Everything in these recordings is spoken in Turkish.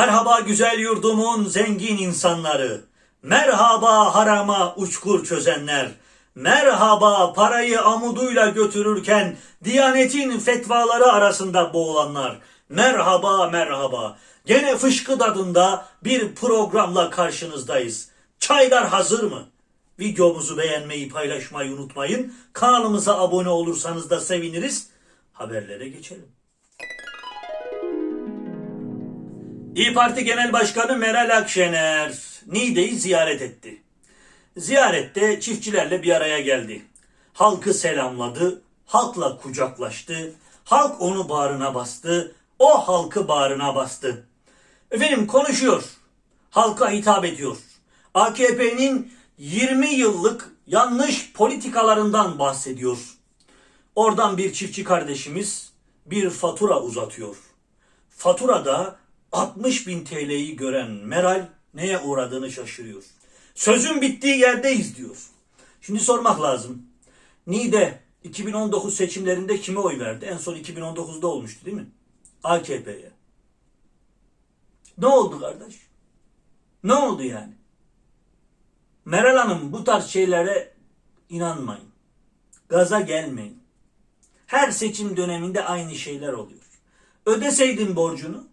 Merhaba güzel yurdumun zengin insanları. Merhaba harama uçkur çözenler. Merhaba parayı amuduyla götürürken Diyanetin fetvaları arasında boğulanlar. Merhaba merhaba. Gene fışkı tadında bir programla karşınızdayız. Çaylar hazır mı? Videomuzu beğenmeyi paylaşmayı unutmayın. Kanalımıza abone olursanız da seviniriz. Haberlere geçelim. İyi Parti Genel Başkanı Meral Akşener Niğde'yi ziyaret etti. Ziyarette çiftçilerle bir araya geldi. Halkı selamladı, halkla kucaklaştı, halk onu bağrına bastı, o halkı bağrına bastı. Efendim konuşuyor, halka hitap ediyor. AKP'nin 20 yıllık yanlış politikalarından bahsediyor. Oradan bir çiftçi kardeşimiz bir fatura uzatıyor. Faturada 60 bin TL'yi gören Meral neye uğradığını şaşırıyor. Sözün bittiği yerdeyiz diyor. Şimdi sormak lazım. Niğde 2019 seçimlerinde kime oy verdi? En son 2019'da olmuştu değil mi? AKP'ye. Ne oldu kardeş? Ne oldu yani? Meral Hanım bu tarz şeylere inanmayın. Gaza gelmeyin. Her seçim döneminde aynı şeyler oluyor. Ödeseydin borcunu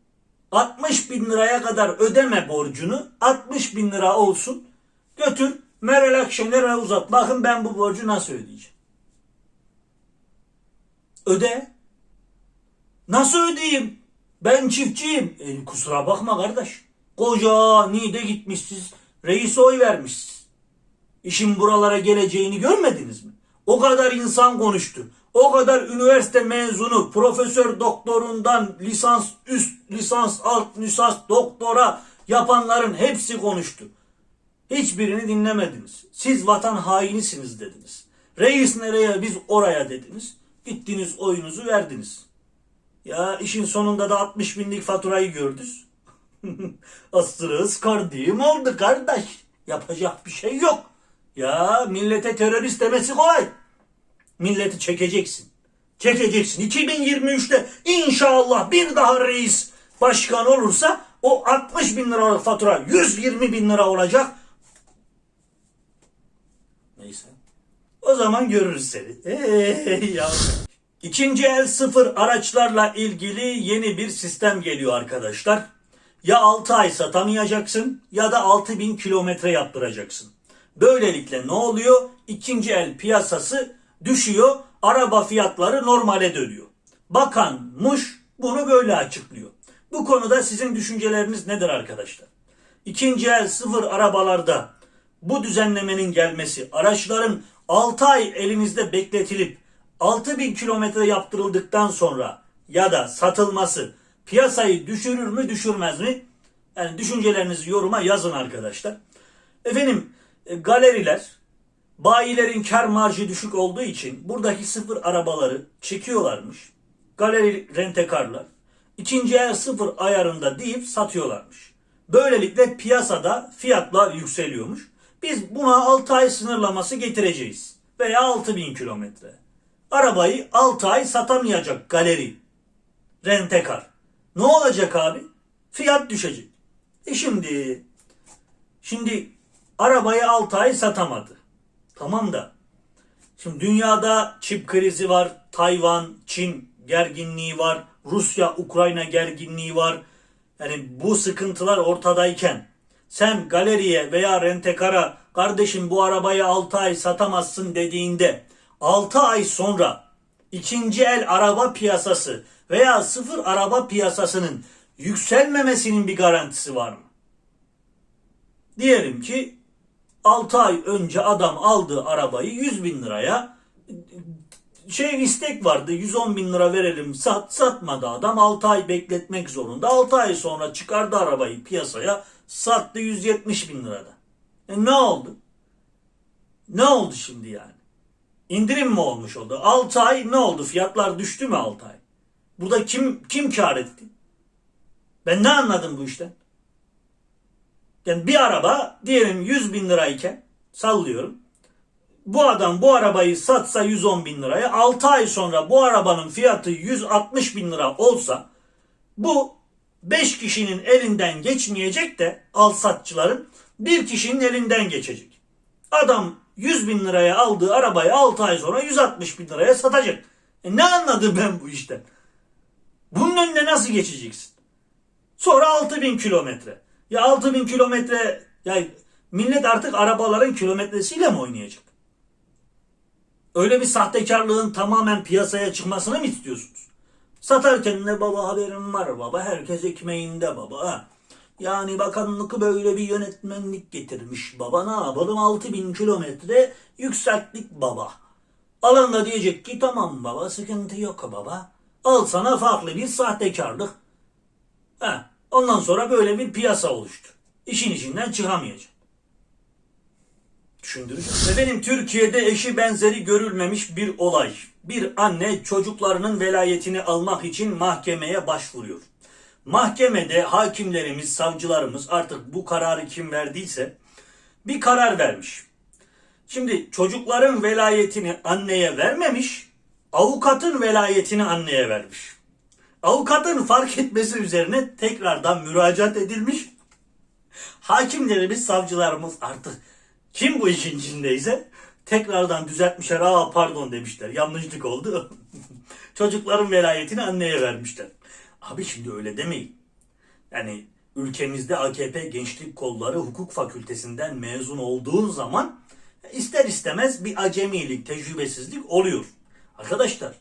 60 bin liraya kadar ödeme borcunu 60 bin lira olsun götür Meral Akşener'e uzat. Bakın ben bu borcu nasıl ödeyeceğim. Öde. Nasıl ödeyeyim? Ben çiftçiyim. E, kusura bakma kardeş. Koca Niğde gitmişsiniz. Reis oy vermişsiniz. İşin buralara geleceğini görmediniz mi? O kadar insan konuştu. O kadar üniversite mezunu, profesör doktorundan lisans, üst lisans, alt lisans, doktora yapanların hepsi konuştu. Hiçbirini dinlemediniz. Siz vatan hainisiniz dediniz. Reis nereye biz oraya dediniz. Gittiniz oyunuzu verdiniz. Ya işin sonunda da 60 binlik faturayı gördünüz. Asırı ıskardığım oldu kardeş. Yapacak bir şey yok. Ya millete terörist demesi kolay. Milleti çekeceksin. Çekeceksin. 2023'te inşallah bir daha reis başkan olursa o 60 bin liralık fatura 120 bin lira olacak. Neyse. O zaman görürüz seni. Hey yavrum. İkinci el sıfır araçlarla ilgili yeni bir sistem geliyor arkadaşlar. Ya 6 ay satamayacaksın ya da 6000 kilometre yaptıracaksın. Böylelikle ne oluyor? İkinci el piyasası düşüyor, araba fiyatları normale dönüyor. Bakan Muş bunu böyle açıklıyor. Bu konuda sizin düşünceleriniz nedir arkadaşlar? İkinci el sıfır arabalarda bu düzenlemenin gelmesi, araçların 6 ay elinizde bekletilip 6000 kilometre yaptırıldıktan sonra ya da satılması piyasayı düşürür mü düşürmez mi? Yani düşüncelerinizi yoruma yazın arkadaşlar. Efendim e, galeriler bayilerin kar marjı düşük olduğu için buradaki sıfır arabaları çekiyorlarmış. Galeri rentekarlar ikinci el sıfır ayarında deyip satıyorlarmış. Böylelikle piyasada fiyatlar yükseliyormuş. Biz buna 6 ay sınırlaması getireceğiz. Veya 6000 kilometre. Arabayı 6 ay satamayacak galeri. Rentekar. Ne olacak abi? Fiyat düşecek. E şimdi şimdi arabayı 6 ay satamadı. Tamam da şimdi dünyada çip krizi var. Tayvan, Çin gerginliği var. Rusya, Ukrayna gerginliği var. Yani bu sıkıntılar ortadayken sen galeriye veya rentekara kardeşim bu arabayı 6 ay satamazsın dediğinde 6 ay sonra ikinci el araba piyasası veya sıfır araba piyasasının yükselmemesinin bir garantisi var mı? Diyelim ki 6 ay önce adam aldığı arabayı 100 bin liraya şey istek vardı 110 bin lira verelim sat satmadı adam 6 ay bekletmek zorunda 6 ay sonra çıkardı arabayı piyasaya sattı 170 bin lirada. E ne oldu? Ne oldu şimdi yani? İndirim mi olmuş oldu? 6 ay ne oldu? Fiyatlar düştü mü 6 ay? Burada kim kim kar etti? Ben ne anladım bu işten? Yani bir araba diyelim 100 bin lirayken sallıyorum. Bu adam bu arabayı satsa 110 bin liraya 6 ay sonra bu arabanın fiyatı 160 bin lira olsa bu 5 kişinin elinden geçmeyecek de alsatçıların bir kişinin elinden geçecek. Adam 100 bin liraya aldığı arabayı 6 ay sonra 160 bin liraya satacak. E ne anladım ben bu işten? Bunun önüne nasıl geçeceksin? Sonra 6000 kilometre. Ya 6000 kilometre ya millet artık arabaların kilometresiyle mi oynayacak? Öyle bir sahtekarlığın tamamen piyasaya çıkmasını mı istiyorsunuz? Satarken de baba haberim var baba. Herkes ekmeğinde baba. Ha. Yani bakanlık böyle bir yönetmenlik getirmiş baba. Ne yapalım 6000 kilometre yükselttik baba. Alan da diyecek ki tamam baba sıkıntı yok baba. Al sana farklı bir sahtekarlık. Ha. Ondan sonra böyle bir piyasa oluştu. İşin içinden çıkamayacak. Düşündürücü. Efendim Türkiye'de eşi benzeri görülmemiş bir olay. Bir anne çocuklarının velayetini almak için mahkemeye başvuruyor. Mahkemede hakimlerimiz, savcılarımız artık bu kararı kim verdiyse bir karar vermiş. Şimdi çocukların velayetini anneye vermemiş, avukatın velayetini anneye vermiş. Avukatın fark etmesi üzerine tekrardan müracaat edilmiş. Hakimlerimiz, savcılarımız artık kim bu işin içindeyse tekrardan düzeltmişler. Aa pardon demişler. Yanlışlık oldu. Çocukların velayetini anneye vermişler. Abi şimdi öyle demeyin. Yani ülkemizde AKP Gençlik Kolları Hukuk Fakültesinden mezun olduğun zaman ister istemez bir acemilik, tecrübesizlik oluyor. Arkadaşlar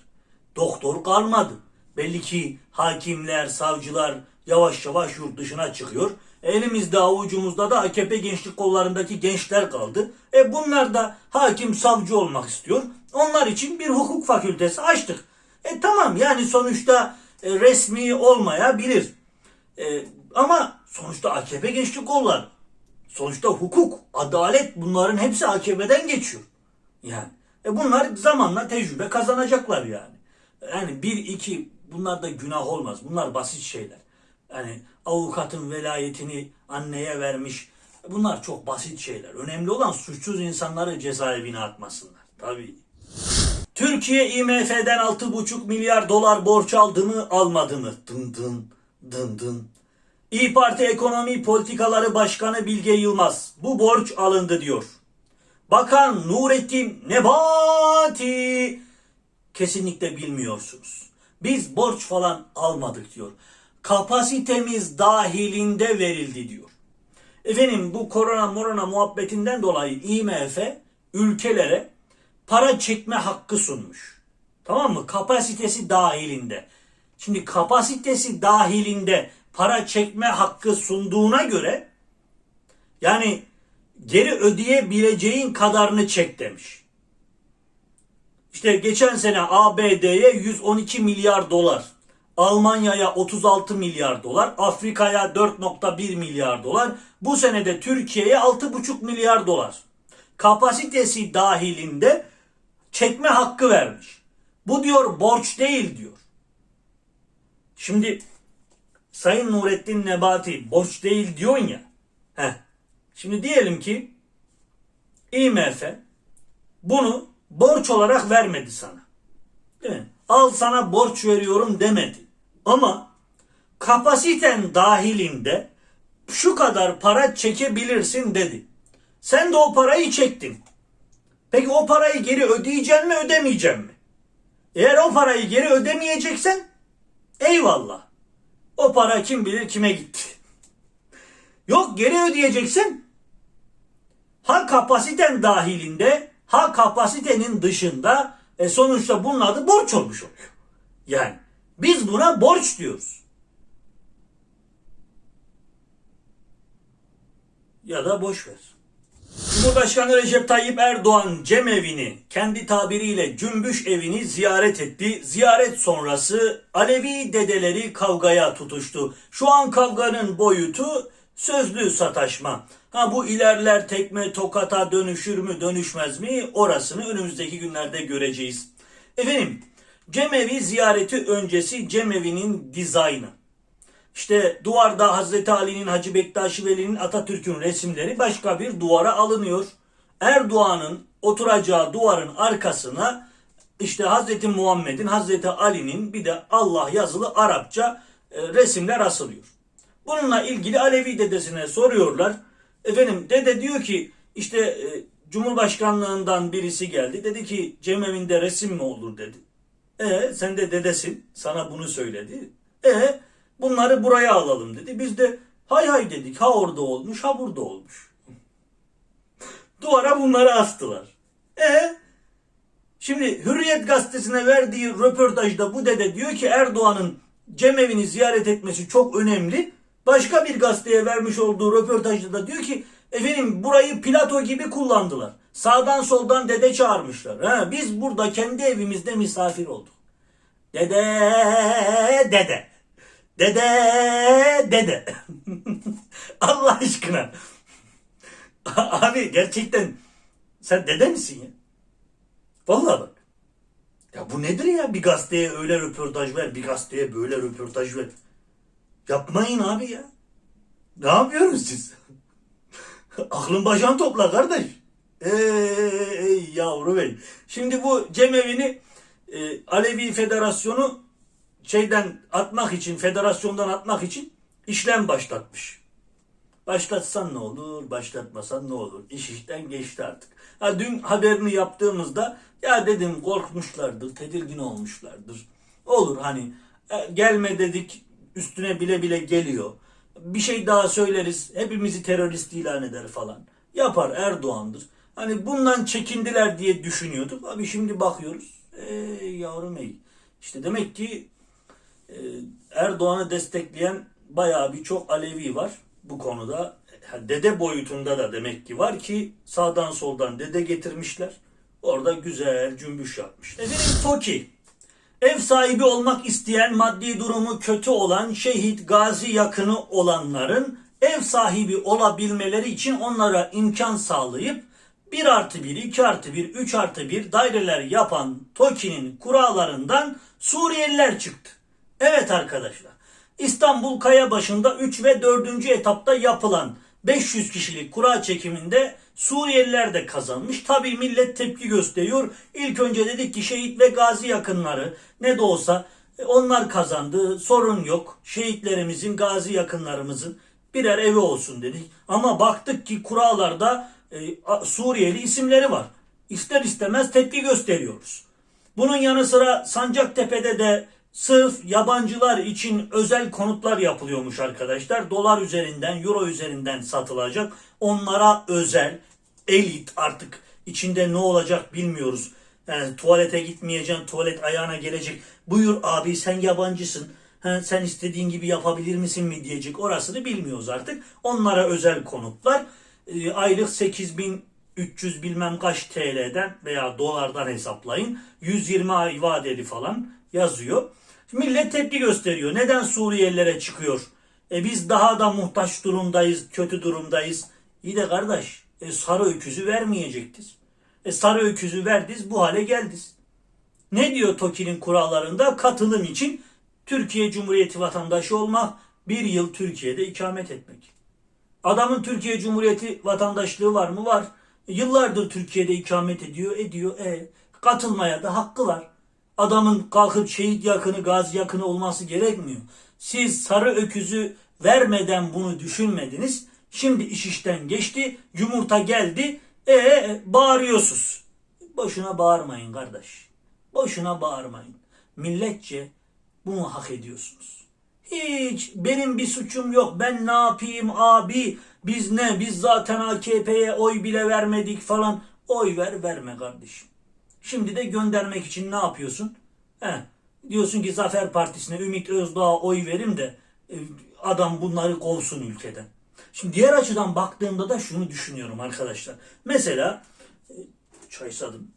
doktor kalmadı. Belli ki hakimler, savcılar yavaş yavaş yurt dışına çıkıyor. Elimizde avucumuzda da AKP gençlik kollarındaki gençler kaldı. E bunlar da hakim savcı olmak istiyor. Onlar için bir hukuk fakültesi açtık. E tamam yani sonuçta e, resmi olmayabilir. E, ama sonuçta AKP gençlik kolları. Sonuçta hukuk, adalet bunların hepsi AKP'den geçiyor. Yani e bunlar zamanla tecrübe kazanacaklar yani. Yani bir iki bunlar da günah olmaz. Bunlar basit şeyler. Yani avukatın velayetini anneye vermiş. Bunlar çok basit şeyler. Önemli olan suçsuz insanları cezaevine atmasınlar. Tabii. Türkiye IMF'den 6,5 milyar dolar borç aldı mı almadı mı? Dın dın dın dın. İyi Parti Ekonomi Politikaları Başkanı Bilge Yılmaz bu borç alındı diyor. Bakan Nurettin Nebati kesinlikle bilmiyorsunuz. Biz borç falan almadık diyor. Kapasitemiz dahilinde verildi diyor. Efendim bu korona morona muhabbetinden dolayı IMF ülkelere para çekme hakkı sunmuş. Tamam mı? Kapasitesi dahilinde. Şimdi kapasitesi dahilinde para çekme hakkı sunduğuna göre yani geri ödeyebileceğin kadarını çek demiş. İşte geçen sene ABD'ye 112 milyar dolar, Almanya'ya 36 milyar dolar, Afrika'ya 4.1 milyar dolar, bu senede Türkiye'ye 6.5 milyar dolar. Kapasitesi dahilinde çekme hakkı vermiş. Bu diyor borç değil diyor. Şimdi Sayın Nurettin Nebati borç değil diyorsun ya. Heh. Şimdi diyelim ki IMF bunu borç olarak vermedi sana. Değil mi? Al sana borç veriyorum demedi. Ama kapasiten dahilinde şu kadar para çekebilirsin dedi. Sen de o parayı çektin. Peki o parayı geri ödeyeceksin mi ödemeyeceksin mi? Eğer o parayı geri ödemeyeceksen eyvallah. O para kim bilir kime gitti. Yok geri ödeyeceksin. Ha kapasiten dahilinde ha kapasitenin dışında e sonuçta bunun adı borç olmuş oluyor. Yani biz buna borç diyoruz. Ya da boş ver. Cumhurbaşkanı Recep Tayyip Erdoğan cemevini kendi tabiriyle cümbüş evini ziyaret etti. Ziyaret sonrası Alevi dedeleri kavgaya tutuştu. Şu an kavganın boyutu sözlü sataşma. Ha bu ilerler tekme tokata dönüşür mü dönüşmez mi orasını önümüzdeki günlerde göreceğiz. Efendim cemevi ziyareti öncesi cemevinin dizaynı. İşte duvarda Hazreti Ali'nin, Hacı Bektaşi Veli'nin, Atatürk'ün resimleri başka bir duvara alınıyor. Erdoğan'ın oturacağı duvarın arkasına işte Hazreti Muhammed'in, Hazreti Ali'nin bir de Allah yazılı Arapça e, resimler asılıyor. Bununla ilgili Alevi dedesine soruyorlar. Efendim dede diyor ki işte e, Cumhurbaşkanlığından birisi geldi. Dedi ki cemevinde resim mi olur dedi. E sen de dedesin. Sana bunu söyledi. E bunları buraya alalım dedi. Biz de hay hay dedik. Ha orada olmuş ha burada olmuş. Duvara bunları astılar. E Şimdi Hürriyet gazetesine verdiği röportajda bu dede diyor ki Erdoğan'ın cemevini ziyaret etmesi çok önemli. Başka bir gazeteye vermiş olduğu röportajda da diyor ki efendim burayı plato gibi kullandılar. Sağdan soldan dede çağırmışlar. Ha, biz burada kendi evimizde misafir olduk. Dede dede. Dede dede. Allah aşkına. Abi gerçekten sen dede misin ya? Vallahi bak. Ya bu nedir ya? Bir gazeteye öyle röportaj ver, bir gazeteye böyle röportaj ver. Yapmayın abi ya. Ne yapıyorsunuz siz? Aklın başını topla kardeş. Ey yavru bey. Şimdi bu cemevi'ni e, Alevi Federasyonu şeyden atmak için, federasyondan atmak için işlem başlatmış. Başlatsan ne olur, başlatmasan ne olur? İş işten geçti artık. Ha, dün haberini yaptığımızda ya dedim korkmuşlardır, tedirgin olmuşlardır. Olur hani e, gelme dedik üstüne bile bile geliyor. Bir şey daha söyleriz hepimizi terörist ilan eder falan. Yapar Erdoğan'dır. Hani bundan çekindiler diye düşünüyorduk. Abi şimdi bakıyoruz. Ey yavrum ey. İşte demek ki e, Erdoğan'ı destekleyen bayağı bir çok Alevi var bu konuda. Dede boyutunda da demek ki var ki sağdan soldan dede getirmişler. Orada güzel cümbüş yapmış. Efendim TOKİ. Ev sahibi olmak isteyen maddi durumu kötü olan şehit gazi yakını olanların ev sahibi olabilmeleri için onlara imkan sağlayıp 1 artı 1, 2 artı 1, 3 artı 1 daireler yapan TOKİ'nin kurallarından Suriyeliler çıktı. Evet arkadaşlar. İstanbul Kayabaşı'nda 3 ve 4. etapta yapılan 500 kişilik kura çekiminde Suriyeliler de kazanmış. Tabi millet tepki gösteriyor. İlk önce dedik ki şehit ve gazi yakınları ne de olsa e, onlar kazandı. Sorun yok. Şehitlerimizin, gazi yakınlarımızın birer evi olsun dedik. Ama baktık ki kurallarda e, Suriyeli isimleri var. İster istemez tepki gösteriyoruz. Bunun yanı sıra Sancaktepe'de de sırf yabancılar için özel konutlar yapılıyormuş arkadaşlar. Dolar üzerinden, euro üzerinden satılacak. Onlara özel, elit artık içinde ne olacak bilmiyoruz. Yani tuvalete gitmeyeceksin, tuvalet ayağına gelecek. Buyur abi sen yabancısın. Ha, sen istediğin gibi yapabilir misin mi diyecek. Orasını bilmiyoruz artık. Onlara özel konutlar. E, aylık 8300 bilmem kaç TL'den veya dolardan hesaplayın. 120 ay vadeli falan yazıyor. Millet tepki gösteriyor. Neden Suriyelilere çıkıyor? E biz daha da muhtaç durumdayız, kötü durumdayız. İyi de kardeş, e sarı öküzü vermeyecektiz. E sarı öküzü verdiz, bu hale geldiz. Ne diyor TOKİ'nin kurallarında? Katılım için Türkiye Cumhuriyeti vatandaşı olmak, bir yıl Türkiye'de ikamet etmek. Adamın Türkiye Cumhuriyeti vatandaşlığı var mı? Var. E, yıllardır Türkiye'de ikamet ediyor, ediyor. E, katılmaya da hakkı var. Adamın kalkıp şehit yakını, gazi yakını olması gerekmiyor. Siz sarı öküzü vermeden bunu düşünmediniz. Şimdi iş işten geçti, yumurta geldi, e bağırıyorsunuz. Boşuna bağırmayın kardeş. Boşuna bağırmayın. Milletçe bunu hak ediyorsunuz. Hiç benim bir suçum yok. Ben ne yapayım abi? Biz ne? Biz zaten AKP'ye oy bile vermedik falan. Oy ver verme kardeşim. Şimdi de göndermek için ne yapıyorsun? He, diyorsun ki Zafer Partisi'ne Ümit Özdağ'a oy verim de e, adam bunları kovsun ülkeden. Şimdi diğer açıdan baktığımda da şunu düşünüyorum arkadaşlar. Mesela e, çay sadım.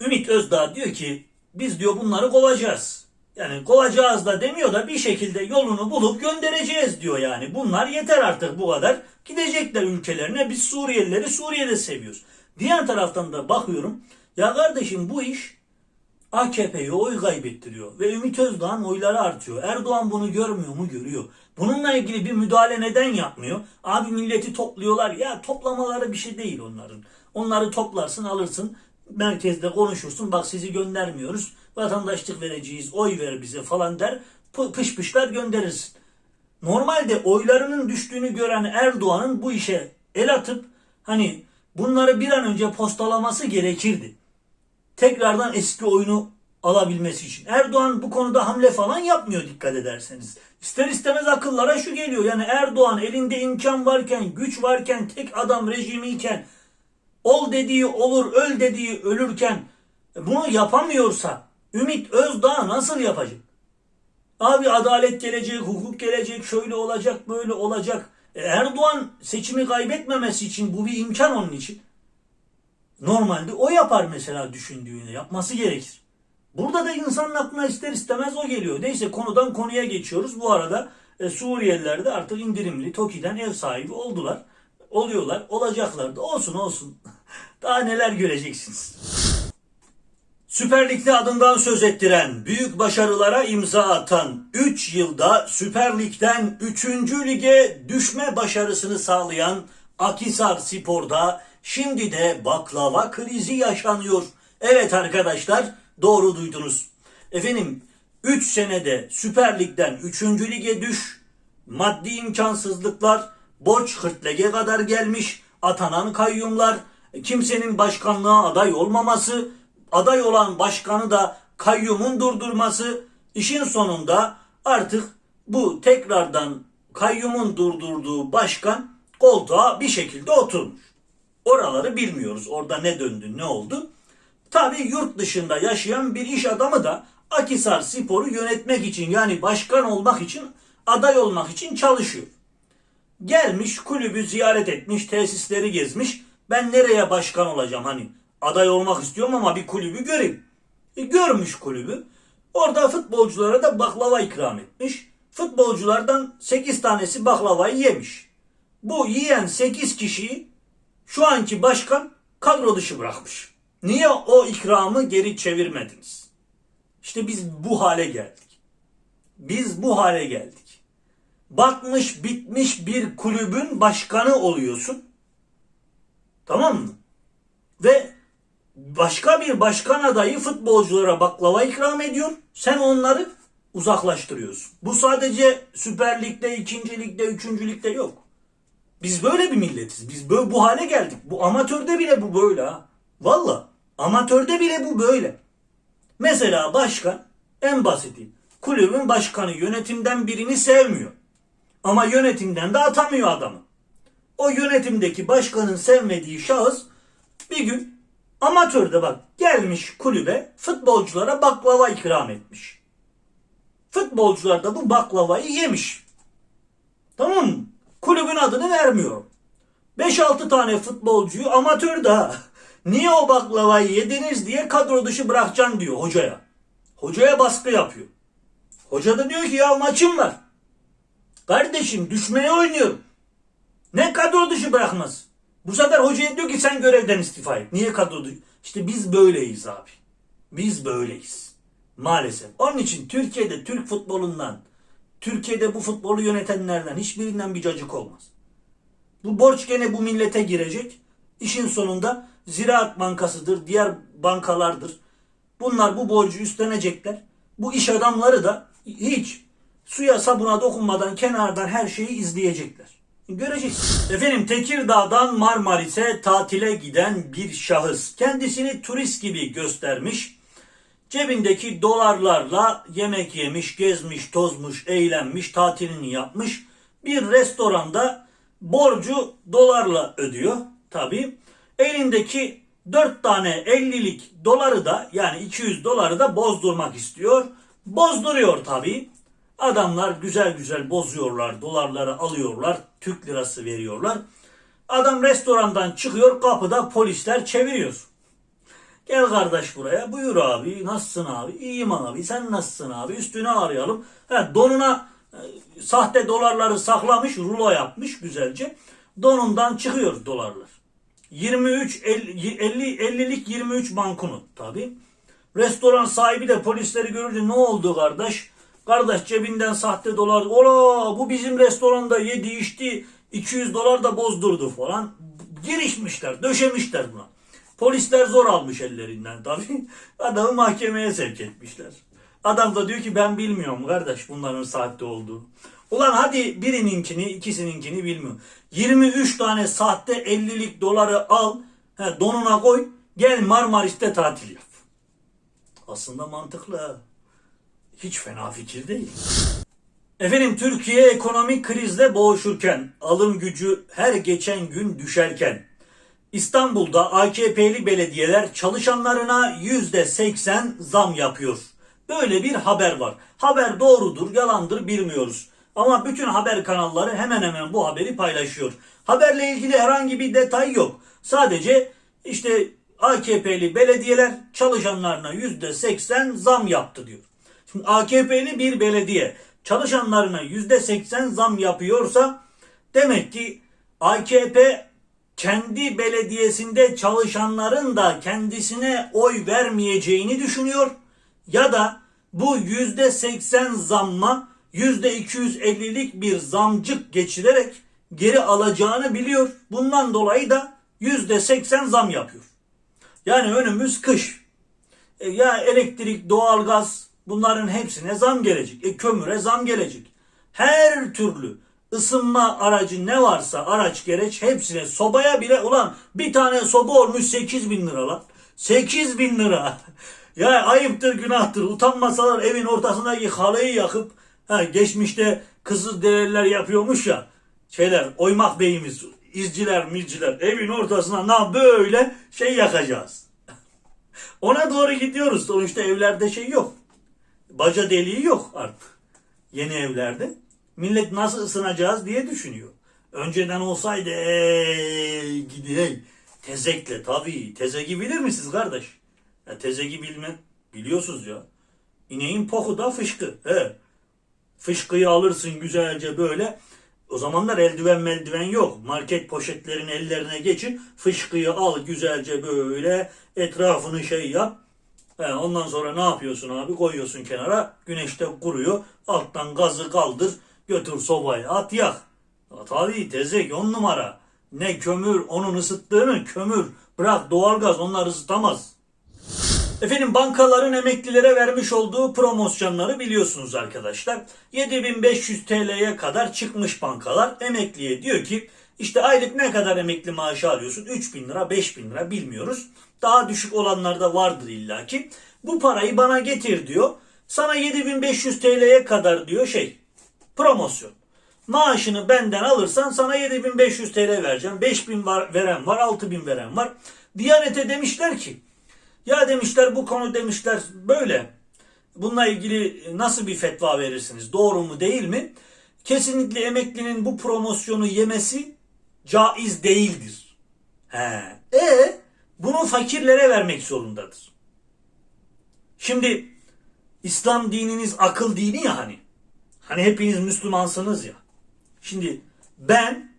Ümit Özdağ diyor ki biz diyor bunları kovacağız. Yani kovacağız da demiyor da bir şekilde yolunu bulup göndereceğiz diyor yani. Bunlar yeter artık bu kadar. Gidecekler ülkelerine. Biz Suriyelileri Suriye'de seviyoruz. Diğer taraftan da bakıyorum. Ya kardeşim bu iş AKP'ye oy kaybettiriyor ve Ümit Özdağ'ın oyları artıyor. Erdoğan bunu görmüyor mu? Görüyor. Bununla ilgili bir müdahale neden yapmıyor? Abi milleti topluyorlar. Ya toplamaları bir şey değil onların. Onları toplarsın alırsın merkezde konuşursun. Bak sizi göndermiyoruz. Vatandaşlık vereceğiz. Oy ver bize falan der. pı- Pış pışlar gönderirsin. Normalde oylarının düştüğünü gören Erdoğan'ın bu işe el atıp hani bunları bir an önce postalaması gerekirdi. Tekrardan eski oyunu alabilmesi için. Erdoğan bu konuda hamle falan yapmıyor dikkat ederseniz. İster istemez akıllara şu geliyor. Yani Erdoğan elinde imkan varken, güç varken, tek adam rejimiyken, ol dediği olur, öl dediği ölürken bunu yapamıyorsa Ümit Özdağ nasıl yapacak? Abi adalet gelecek, hukuk gelecek, şöyle olacak, böyle olacak. E, Erdoğan seçimi kaybetmemesi için bu bir imkan onun için. Normalde o yapar mesela düşündüğünü, yapması gerekir. Burada da insanın aklına ister istemez o geliyor. Neyse konudan konuya geçiyoruz. Bu arada e, Suriyeliler de artık indirimli TOKİ'den ev sahibi oldular. Oluyorlar, olacaklar da. Olsun olsun. Daha neler göreceksiniz. Süper Lig'de adından söz ettiren, büyük başarılara imza atan, 3 yılda Süper Lig'den 3. lige düşme başarısını sağlayan Akisar Spor'da şimdi de baklava krizi yaşanıyor. Evet arkadaşlar doğru duydunuz. Efendim 3 senede Süper Lig'den 3. lige düş, maddi imkansızlıklar, borç hırtlege kadar gelmiş, atanan kayyumlar, kimsenin başkanlığa aday olmaması, aday olan başkanı da kayyumun durdurması, işin sonunda artık bu tekrardan kayyumun durdurduğu başkan koltuğa bir şekilde oturmuş. Oraları bilmiyoruz. Orada ne döndü, ne oldu. Tabii yurt dışında yaşayan bir iş adamı da Akisar Spor'u yönetmek için yani başkan olmak için aday olmak için çalışıyor. Gelmiş kulübü ziyaret etmiş, tesisleri gezmiş. Ben nereye başkan olacağım hani aday olmak istiyorum ama bir kulübü göreyim. E, görmüş kulübü. Orada futbolculara da baklava ikram etmiş. Futbolculardan 8 tanesi baklavayı yemiş. Bu yiyen 8 kişiyi şu anki başkan kadro dışı bırakmış. Niye o ikramı geri çevirmediniz? İşte biz bu hale geldik. Biz bu hale geldik. Batmış bitmiş bir kulübün başkanı oluyorsun. Tamam mı? Ve başka bir başkan adayı futbolculara baklava ikram ediyor. Sen onları uzaklaştırıyorsun. Bu sadece Süper Lig'de, 2. Lig'de, 3. Lig'de yok. Biz böyle bir milletiz. Biz böyle bu hale geldik. Bu amatörde bile bu böyle ha. Valla. Amatörde bile bu böyle. Mesela başkan en basiti. Kulübün başkanı yönetimden birini sevmiyor. Ama yönetimden de atamıyor adamı. O yönetimdeki başkanın sevmediği şahıs bir gün amatörde bak gelmiş kulübe futbolculara baklava ikram etmiş. Futbolcular da bu baklavayı yemiş. Tamam mı? Kulübün adını vermiyorum. 5-6 tane futbolcuyu amatör daha. Niye o baklavayı yediniz diye kadro dışı bırakacaksın diyor hocaya. Hocaya baskı yapıyor. Hoca da diyor ki ya maçım var. Kardeşim düşmeye oynuyorum. Ne kadro dışı bırakmaz. Bu sefer hocaya diyor ki sen görevden istifa et. Niye kadro dışı? İşte biz böyleyiz abi. Biz böyleyiz. Maalesef. Onun için Türkiye'de Türk futbolundan, Türkiye'de bu futbolu yönetenlerden hiçbirinden bir cacık olmaz. Bu borç gene bu millete girecek. İşin sonunda Ziraat Bankası'dır, diğer bankalardır. Bunlar bu borcu üstlenecekler. Bu iş adamları da hiç suya sabuna dokunmadan kenardan her şeyi izleyecekler. Göreceksiniz. Efendim Tekirdağ'dan Marmaris'e tatile giden bir şahıs kendisini turist gibi göstermiş. Cebindeki dolarlarla yemek yemiş, gezmiş, tozmuş, eğlenmiş, tatilini yapmış. Bir restoranda borcu dolarla ödüyor tabii. Elindeki 4 tane 50'lik doları da yani 200 doları da bozdurmak istiyor. Bozduruyor tabii. Adamlar güzel güzel bozuyorlar, dolarları alıyorlar, Türk lirası veriyorlar. Adam restorandan çıkıyor, kapıda polisler çeviriyor. Gel kardeş buraya. Buyur abi. Nasılsın abi? İyiyim abi. Sen nasılsın abi? Üstünü arayalım. Ha, donuna e, sahte dolarları saklamış. Rulo yapmış güzelce. Donundan çıkıyor dolarlar. 23 50 50 50'lik 23 banknot tabi. Restoran sahibi de polisleri görünce ne oldu kardeş? Kardeş cebinden sahte dolar. Ola bu bizim restoranda yedi içti. 200 dolar da bozdurdu falan. Girişmişler, döşemişler buna. Polisler zor almış ellerinden tabii. Adamı mahkemeye sevk etmişler. Adam da diyor ki ben bilmiyorum kardeş bunların sahte olduğu. Ulan hadi birininkini ikisininkini bilmiyorum. 23 tane sahte 50'lik doları al he, donuna koy gel Marmaris'te tatil yap. Aslında mantıklı. Hiç fena fikir değil. Efendim Türkiye ekonomik krizle boğuşurken, alım gücü her geçen gün düşerken, İstanbul'da AKP'li belediyeler çalışanlarına %80 zam yapıyor. Böyle bir haber var. Haber doğrudur, yalandır bilmiyoruz. Ama bütün haber kanalları hemen hemen bu haberi paylaşıyor. Haberle ilgili herhangi bir detay yok. Sadece işte AKP'li belediyeler çalışanlarına %80 zam yaptı diyor. Şimdi AKP'li bir belediye çalışanlarına %80 zam yapıyorsa demek ki AKP kendi belediyesinde çalışanların da kendisine oy vermeyeceğini düşünüyor ya da bu %80 zamma %250'lik bir zamcık geçirerek geri alacağını biliyor. Bundan dolayı da %80 zam yapıyor. Yani önümüz kış. E, ya elektrik, doğalgaz bunların hepsine zam gelecek. E, kömüre zam gelecek. Her türlü ısınma aracı ne varsa araç gereç hepsine sobaya bile ulan bir tane soba olmuş 8 bin lira lan. 8 bin lira. ya ayıptır günahtır utanmasalar evin ortasındaki halıyı yakıp ha, geçmişte kızıl dereliler yapıyormuş ya şeyler oymak beyimiz izciler mirciler evin ortasına na böyle şey yakacağız. Ona doğru gidiyoruz. Sonuçta evlerde şey yok. Baca deliği yok artık. Yeni evlerde. Millet nasıl ısınacağız diye düşünüyor. Önceden olsaydı eee gidey tezekle tabii. Tezeki bilir misiniz kardeş? Ya tezeki bilme biliyorsunuz ya. İneğin poku da fışkı. He. Fışkıyı alırsın güzelce böyle. O zamanlar eldiven meldiven yok. Market poşetlerin ellerine geçin. Fışkıyı al güzelce böyle etrafını şey yap. He, ondan sonra ne yapıyorsun abi? Koyuyorsun kenara. Güneşte kuruyor. Alttan gazı kaldır. Götür sobaya at yak. Ya, tabii tezek on numara. Ne kömür onun ısıttığını kömür. Bırak doğalgaz onlar ısıtamaz. Efendim bankaların emeklilere vermiş olduğu promosyonları biliyorsunuz arkadaşlar. 7500 TL'ye kadar çıkmış bankalar emekliye diyor ki işte aylık ne kadar emekli maaşı alıyorsun? 3000 lira 5000 lira bilmiyoruz. Daha düşük olanlar da vardır illaki. Bu parayı bana getir diyor. Sana 7500 TL'ye kadar diyor şey promosyon. Maaşını benden alırsan sana 7500 TL vereceğim. 5000 var, veren var 6000 veren var. Diyanete demişler ki ya demişler bu konu demişler böyle. Bununla ilgili nasıl bir fetva verirsiniz? Doğru mu değil mi? Kesinlikle emeklinin bu promosyonu yemesi caiz değildir. He. E bunu fakirlere vermek zorundadır. Şimdi İslam dininiz akıl dini ya hani. Hani hepiniz Müslümansınız ya. Şimdi ben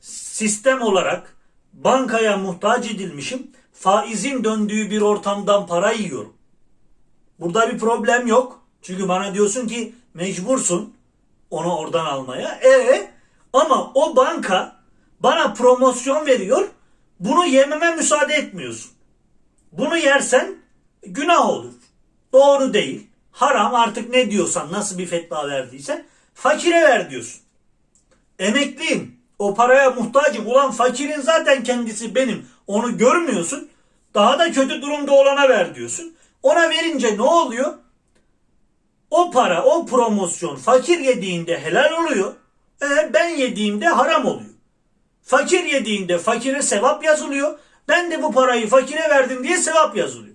sistem olarak bankaya muhtaç edilmişim. Faizin döndüğü bir ortamdan para yiyorum. Burada bir problem yok. Çünkü bana diyorsun ki mecbursun onu oradan almaya. E ama o banka bana promosyon veriyor. Bunu yememe müsaade etmiyorsun. Bunu yersen günah olur. Doğru değil. Haram artık ne diyorsan nasıl bir fetva verdiysen fakire ver diyorsun. Emekliyim. O paraya muhtacım. Ulan fakirin zaten kendisi benim. Onu görmüyorsun. Daha da kötü durumda olana ver diyorsun. Ona verince ne oluyor? O para, o promosyon fakir yediğinde helal oluyor. E, ben yediğimde haram oluyor. Fakir yediğinde fakire sevap yazılıyor. Ben de bu parayı fakire verdim diye sevap yazılıyor.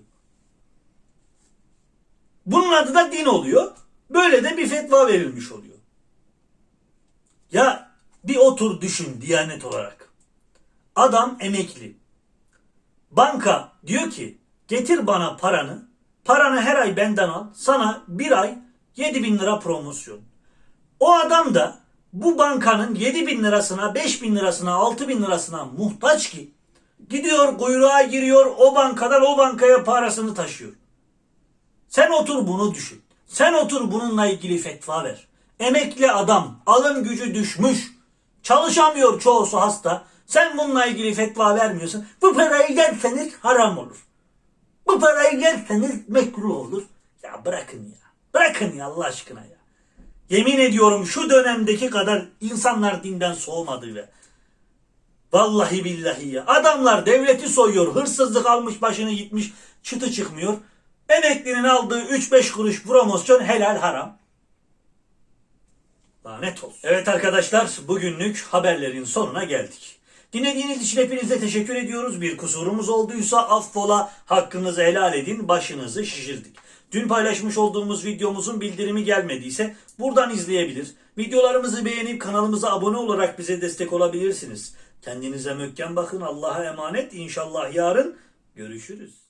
Bunun adı da din oluyor. Böyle de bir fetva verilmiş oluyor. Ya bir otur düşün diyanet olarak. Adam emekli. Banka diyor ki getir bana paranı. Paranı her ay benden al. Sana bir ay 7 bin lira promosyon. O adam da bu bankanın 7 bin lirasına, 5 bin lirasına, 6 bin lirasına muhtaç ki gidiyor kuyruğa giriyor o bankadan o bankaya parasını taşıyor. Sen otur bunu düşün. Sen otur bununla ilgili fetva ver. Emekli adam alım gücü düşmüş. Çalışamıyor çoğusu hasta. Sen bununla ilgili fetva vermiyorsun. Bu parayı yerseniz haram olur. Bu parayı yerseniz mekruh olur. Ya bırakın ya. Bırakın ya Allah aşkına ya. Yemin ediyorum şu dönemdeki kadar insanlar dinden soğumadı ve Vallahi billahi ya. Adamlar devleti soyuyor. Hırsızlık almış başını gitmiş. Çıtı çıkmıyor. Emeklinin aldığı 3-5 kuruş promosyon helal haram. Lanet olsun. Evet arkadaşlar bugünlük haberlerin sonuna geldik. Dinlediğiniz için hepinize teşekkür ediyoruz. Bir kusurumuz olduysa affola, hakkınızı helal edin, başınızı şişirdik. Dün paylaşmış olduğumuz videomuzun bildirimi gelmediyse buradan izleyebilir. Videolarımızı beğenip kanalımıza abone olarak bize destek olabilirsiniz. Kendinize mökken bakın. Allah'a emanet. İnşallah yarın görüşürüz.